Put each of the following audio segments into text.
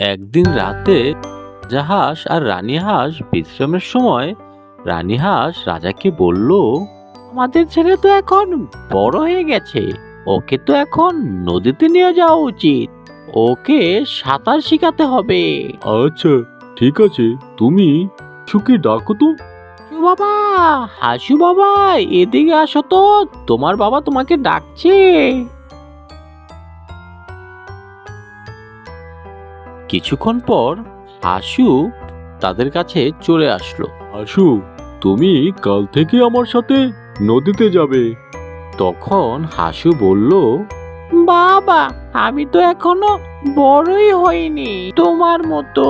একদিন রাতে রাজাহাঁস আর রানীহাঁস বিশ্রামের সময় রানীহাঁস রাজাকে বলল আমাদের ছেলে তো এখন বড় হয়ে গেছে। ওকে তো এখন নদীতে নিয়ে যাওয়া উচিত। ওকে সাঁতার শেখাতে হবে। আচ্ছা ঠিক আছে। তুমি সুকে ডাকো তো। হাসু বাবা হাসু বাবা এদিকে আসো তো। তোমার বাবা তোমাকে ডাকছে। কিছুক্ষণ পর হাসু তাদের কাছে চলে আসলো। আসু তুমি কাল থেকে আমার সাথে নদীতে যাবে। তখন হাসু বলল বাবা আমি তো এখনও বড়ই হইনি তোমার মতো।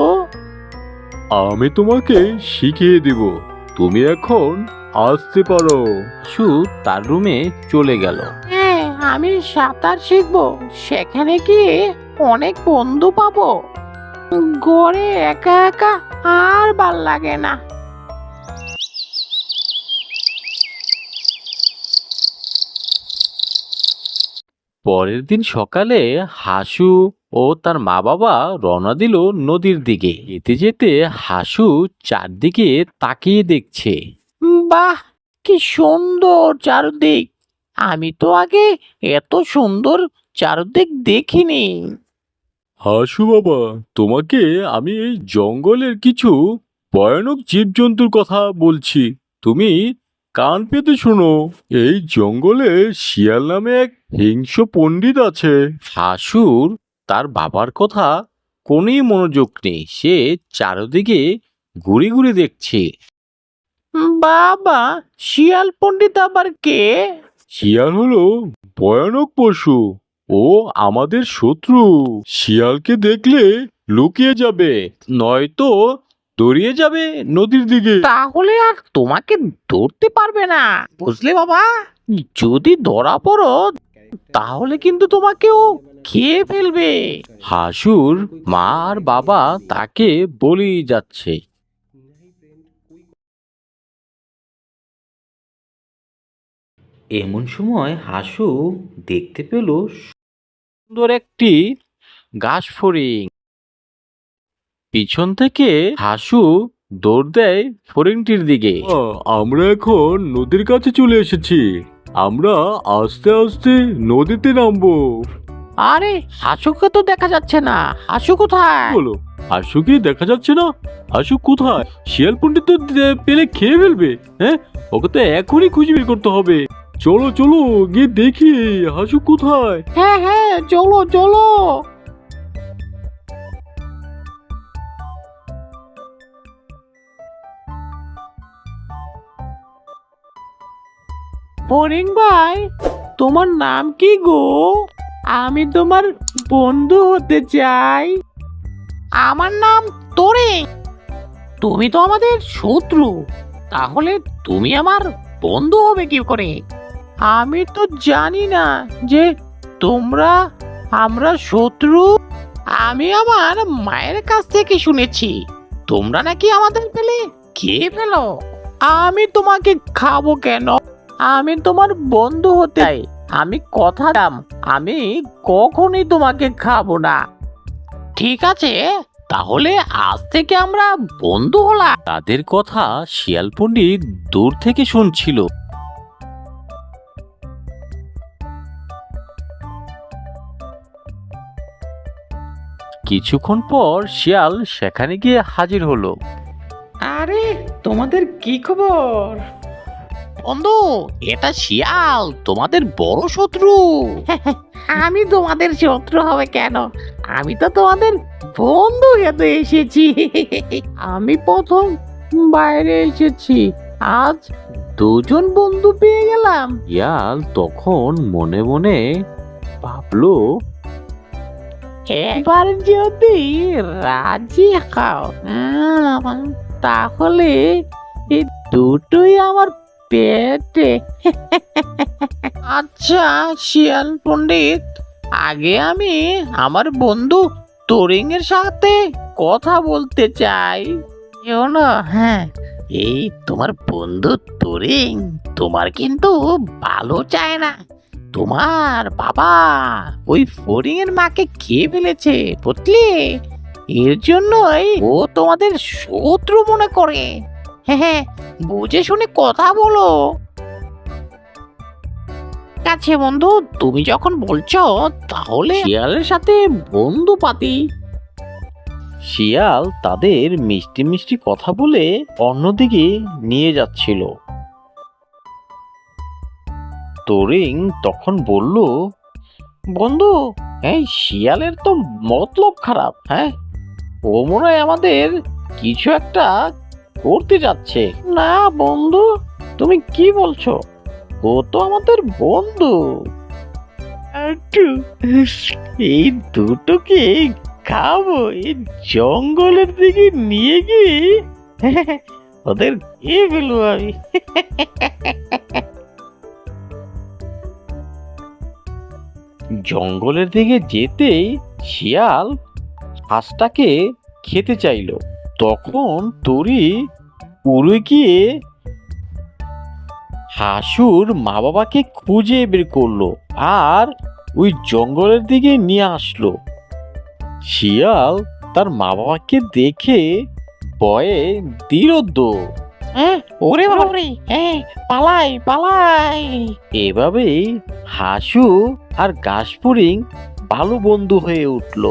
আমি তোমাকে শিখিয়ে দিব তুমি এখন আসতে পারো। হাসু তার রুমে চলে গেল। হ্যাঁ আমি সাঁতার শিখব সেখানে গিয়ে অনেক বন্ধু পাবো। গড়ে একা একা আর ভালো লাগে না। পরের দিন সকালে হাসু ও তার মা বাবা রওনা দিল নদীর দিকে। যেতে যেতে হাসু চারদিকে তাকিয়ে দেখছে। বাহ কি সুন্দর চারদিক। আমি তো আগে এত সুন্দর চারদিক দেখিনি। হাসু বাবা তোমাকে আমি এই জঙ্গলের কিছু ভয়ানক জীবজন্তুর কথা বলছি। তুমি কান পেতে শোনো। এই জঙ্গলে শিয়াল নামে এক হিংস্র পণ্ডিত আছে। হাসুর তার বাবার কথা কোনই মনোযোগ নেই। সে চারদিকে ঘুরে ঘুরে দেখছে। বাবা শিয়াল পণ্ডিত আবার কে? শিয়াল হলো ভয়ানক পশু। ও আমাদের শত্রু। শিয়ালকে দেখলে লুকিয়ে যাবে নয়তো দড়িয়ে যাবে নদীর দিকে। তাহলে আর তোমাকে ধরতে পারবে না। বুঝলে বাবা? যদি ধরা পড়ো তাহলে কিন্তু তোমাকেও খেয়ে ফেলবে। হাসুর মা আর বাবা তাকে বলেই যাচ্ছে। এমন সময় হাসু দেখতে পেল সুন্দর একটি ঘাস ফড়িং। পিছন থেকে হাসু দৌড় দেয় ফড়িংটির দিকে। আমরা এখন নদীর কাছে চলে এসেছি। আমরা আস্তে আস্তে নদীতে নামবো। আরে হাসুকে তো দেখা যাচ্ছে না। হাসু কোথায়? বলো হাসু কি দেখা যাচ্ছে না? হাসু কোথায়? শিয়াল পণ্ডিত তো পেলে খেয়ে ফেলবে হ্যাঁ? ওকে তো এখনই খুঁজে বের করতে হবে। চলো চলো, গিয়ে দেখি, হাসু কোথায়? হ্যাঁ হ্যাঁ চলো চলো। ফরিং ভাই, তোমার নাম কি গো? আমি তোমার বন্ধু হতে চাই। আমার নাম তোরে। তুমি তো আমাদের শত্রু। তাহলে তুমি আমার বন্ধু হবে কি করে? আমি তো জানি না যে তোমরা, আমরা শত্রু। আমি আমার মায়ের কাছ থেকে শুনেছি। তোমরা নাকি আমাদের পেলে খেয়ে ফেলো। আমি তোমাকে খাব কেন? আমি তোমার বন্ধু হতে। আমি কথা দাম। আমি কখনই তোমাকে খাব না। ঠিক আছে, তাহলে আজ থেকে আমরা বন্ধু হলাম। তাদের কথা শিয়াল পণ্ডিত দূর থেকে শুনছিল। কিছুক্ষণ পর শিয়াল সেখানে গিয়ে হাজির হলো। আরে তোমাদের কি খবর? বন্ধু এটা শিয়াল তোমাদের বড় শত্রু। আমি তোমাদের শত্রু হবে কেন? আমি তো তোমাদের বন্ধু হতে এসেছি। আমি প্রথম বাইরে এসেছি। আজ দুজন বন্ধু পেয়ে গেলাম। শিয়াল তখন মনে মনে ভাবলো একবার যদি রাজি খাও তাহলে এই দুটোই আমার পেটে। আচ্ছা শিয়াল পণ্ডিত, আগে আমি আমার বন্ধু তোরিং এর সাথে কথা বলতে চাই। হ্যাঁ। এই তোমার বন্ধু তোরিং, তোমার কিন্তু ভালো চায় না। তোমার বাবা ওই ফড়িং এর মাকে খেয়ে ফেলেছে, বুঝলি? এর জন্যই ও তোমাদের শত্রু মনে করে। হ্যাঁ হ্যাঁ বুঝে শুনে কথা বলো। ঠিক আছে বন্ধু, তুমি যখন বলছো তাহলে শিয়ালের সাথে বন্ধু পাতি। শিয়াল তাদের মিষ্টি মিষ্টি কথা বলে অন্যদিকে নিয়ে যাচ্ছিল। তরিং তখন বলল, বন্ধু, এই শিয়ালের তো মতলব খারাপ হ্যাঁ? ও মনে হয় আমাদের কিছু একটা করতে যাচ্ছে। না বন্ধু, তুমি কি বলছো? ও তো আমাদের বন্ধু। একটু এই দুটোকে খাব, এই জঙ্গলের দিকে নিয়ে গিয়ে? ওদের খেয়ে ফেলব আমি। জঙ্গলের দিকে যেতেই শিয়াল হাঁসটাকে খেতে চাইলো। তখন তরি উড়ে গিয়ে হাসুর মা বাবাকে খুঁজে বের করল আর ওই জঙ্গলের দিকে নিয়ে আসলো। শিয়াল তার মা বাবাকে দেখে ভয়ে দৌড় হ্যাঁ? ওরে বাবারে হ্যাঁ পালাই পালাই। এভাবেই হাসু আর গাছপুরিং ভালো বন্ধু হয়ে উঠল।